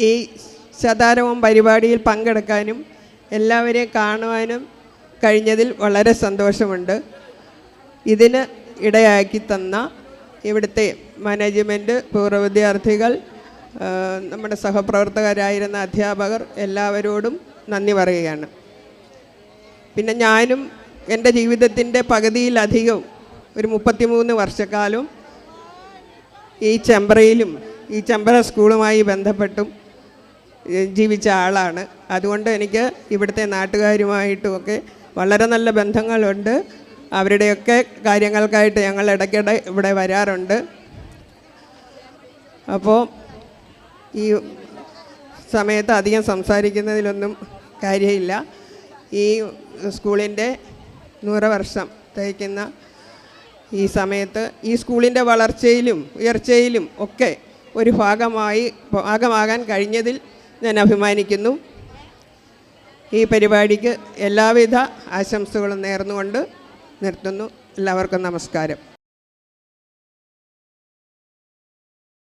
ഈ ശതാരവം പരിപാടിയിൽ പങ്കെടുക്കാനും എല്ലാവരെയും കാണുവാനും കഴിഞ്ഞതിൽ വളരെ സന്തോഷമുണ്ട്. ഇതിന് ഇടയാക്കി തന്ന ഇവിടുത്തെ മാനേജ്മെന്റ് പൂർവ വിദ്യാർത്ഥികൾ നമ്മുടെ സഹപ്രവർത്തകരായിരുന്ന അധ്യാപകർ എല്ലാവരോടും നന്ദി പറയുകയാണ്. പിന്നെ ഞാനും എന്റെ ജീവിതത്തിന്റെ പകുതിയിലധികവും ഒരു മുപ്പത്തിമൂന്ന് വർഷക്കാലം ഈ ചെമ്പറയിലും ഈ ചെമ്പറ സ്കൂളുമായി ബന്ധപ്പെട്ടും ജീവിച്ച ആളാണ്. അതുകൊണ്ട് എനിക്ക് ഇവിടുത്തെ നാട്ടുകാരുമായിട്ടുമൊക്കെ വളരെ നല്ല ബന്ധങ്ങളുണ്ട്. അവരുടെയൊക്കെ കാര്യങ്ങൾക്കായിട്ട് ഞങ്ങൾ ഇടയ്ക്കിടെ ഇവിടെ വരാറുണ്ട്. അപ്പോൾ ഈ സമയത്ത് അധികം സംസാരിക്കുന്നതിലൊന്നും കാര്യമില്ല. ഈ സ്കൂളിന്റെ വർഷം തയ്ക്കുന്ന ഈ സമയത്ത് ഈ സ്കൂളിന്റെ വളർച്ചയിലും ഉയർച്ചയിലും ഒക്കെ ഒരു ഭാഗമായി ഭാഗമാകാൻ കഴിഞ്ഞതിൽ ഞാൻ അഭിമാനിക്കുന്നു. ഈ പരിപാടിക്ക് എല്ലാവിധ ആശംസകളും നേർന്നുകൊണ്ട് നിർത്തുന്നു. എല്ലാവർക്കും നമസ്കാരം.